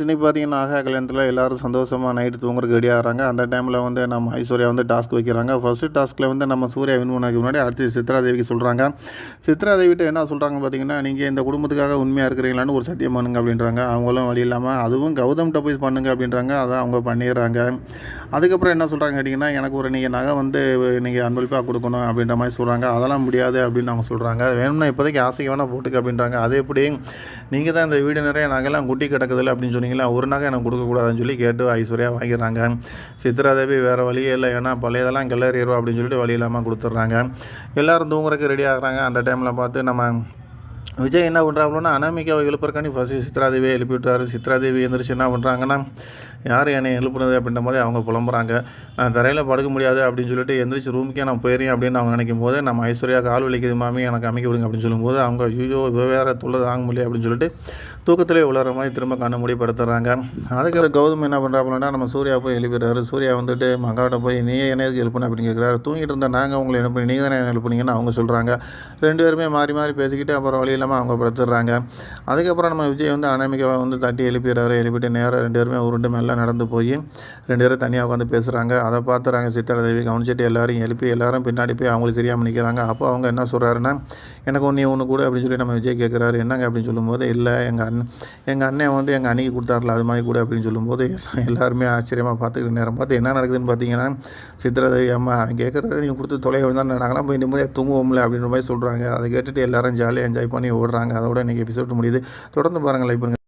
இன்னைக்கு பார்த்தீங்கன்னா ஆகா கல்யாணத்தில் எல்லாரும் சந்தோஷமாக நைட்டு தூங்குறதுக்கு ரெடி ஆகிறாங்க அந்த டைமில் வந்து நம்ம ஐஸ்வர்யா வந்து டாஸ்க் வைக்கிறாங்க. ஃபஸ்ட்டு டாஸ்க்கில் வந்து நம்ம சூர்யா வின் பண்ணதுக்கு முன்னாடி அடுத்து சித்ரா தேவிக்கு சொல்கிறாங்க சித்ரா தேவிட்ட என்ன சொல்கிறாங்கன்னு பார்த்தீங்கன்னா நீங்கள் இந்த குடும்பத்துக்காக உண்மையாக இருக்கிறீங்களான்னு ஒரு சத்தியம் பண்ணுங்க அப்படின்றாங்க. அவங்களும் வழி இல்லாமல் அதுவும் கௌதம் போய் பண்ணுங்க அப்படின்றாங்க. அதை அவங்க பண்ணிடுறாங்க. அதுக்கப்புறம் என்ன சொல்கிறாங்க கேட்டிங்கன்னா எனக்கு ஒரு நீங்கள் நகை வந்து நீங்கள் அன்பளிப்பாக கொடுக்கணும் அப்படின்ற மாதிரி சொல்கிறாங்க அதெல்லாம் முடியாது அப்படின்னு அவங்க சொல்கிறாங்க வேணும்னா இப்போதைக்கு ஆசைக்கு வேணால் போட்டுக்க அப்படின்றாங்க. அது எப்படி? நீங்கள் தான் இந்த வீடு நிறைய நகைலாம் குட்டி கிடக்குதுல்ல அப்படின்னு சொன்னீங்களா ஒரு நகை எனக்கு கொடுக்கக்கூடாதுன்னு சொல்லி கேட்டு ஐஸ்வர்யா வாங்கிடுறாங்க. சித்ராதேவி வேறு வழியே இல்லை ஏன்னா பழையதெல்லாம் கிளறிடுவோம் அப்படின்னு சொல்லிட்டு வழி இல்லாமல் கொடுத்துட்றாங்க. எல்லோரும் தூங்குறதுக்கு ரெடி ஆகுறாங்க. அந்த டைமில் பார்த்து நம்ம விஜய் என்ன பண்ணுறாங்களோன்னா அனாமிகாவை எழுப்புறக்காண்டி ஃபஸ்ட்டு சித்ராதேவியை எழுப்பிவிட்டார். சித்ராதேவி எந்திரிச்சு என்ன பண்ணுறாங்கன்னா யார் என்னை எழுப்புனது? அப்படின்ற மாதிரி அவங்க புலம்புறாங்க. நான் தரையில் படுக்க முடியாது அப்படின்னு சொல்லிட்டு எந்திரிச்சு ரூமுக்கே நான் போயிடுறேன் அப்படின்னு அவங்க நினைக்கும் போது நம்ம ஐஸ்வர்யா கால் வலிக்குது மாமி எனக்கு அமைக்க விடுங்க அப்படின்னு சொல்லும்போது அவங்க ஐயோ இவ வேறு தொல்லை தாங்க முடியல அப்படின்னு சொல்லிட்டு தூக்கத்திலே உளற மாதிரி திரும்ப கண்ணு மூடி படுத்துறாங்க. அதுக்கு கௌதம் என்ன பண்ணுறாப்புலன்னா நம்ம சூர்யா போய் எழுப்பிடுறாரு. சூர்யா வந்துட்டு மகாவிட்ட போய் நீ என்ன எதுக்கு எழுப்புன? அப்படின்னு கேட்குறாரு தூங்கிட்டு இருந்தால் நாங்கள் உங்களை எழுப்பி நீங்கள் தானே எழுப்புனீங்கன்னு அவங்க சொல்கிறாங்க ரெண்டு பேருமே மாறி மாறி பேசிக்கிட்டு அப்புறம் வழியில் இல்லாமல் அவங்க படுத்துடுறாங்க அதுக்கப்புறம் நம்ம விஜய் வந்து அனாமிகாவை வந்து தட்டி எழுப்பிடுறாரு. எழுப்பிட்டு நேராக ரெண்டு பேருமே உருண்டு மேலே நடந்து போய் ரெண்டு பேரும் தனியாக உட்காந்து பேசுகிறாங்க அதை பார்த்துறாங்க சித்திரதேவி கவனிச்சிட்டு எல்லாரையும் எழுப்பி எல்லாரும் பின்னாடி போய் அவங்களுக்கு தெரியாமல் நிற்கிறாங்க அப்போ அவங்க என்ன சொல்கிறாருன்னா எனக்கு ஒன்று ஒன்று கூட அப்படின்னு சொல்லி நம்ம விஜய் கேட்குறாரு என்னங்க அப்படின்னு சொல்லும்போது இல்லை எங்கள் அண்ணன் எங்கள் அண்ணன் வந்து எங்கள் அன்னைக்கு கொடுத்தாருல அது மாதிரி கூட அப்படின்னு சொல்லும்போது எல்லாம் எல்லாருமே ஆச்சரியமாக பார்த்துக்கிட்டு நேரம் பார்த்து என்ன நடக்குதுன்னு பார்த்தீங்கன்னா சித்திரதேவி அம்மா கேட்குறது நீங்கள் கொடுத்து தொலைவு தான் நாங்களாம் போய் நிம்மதியாக தூங்குவோம்ல அப்படின்ற மாதிரி சொல்கிறாங்க அதை கேட்டுட்டு எல்லாரும் ஜாலியாக என்ஜாய் பண்ணி பண்ணி ஓடுறாங்க. அதோட இன்றைக்கி எபிசோட் முடியுது. தொடர்ந்து பாருங்கள் லைக் பண்ணுங்கள்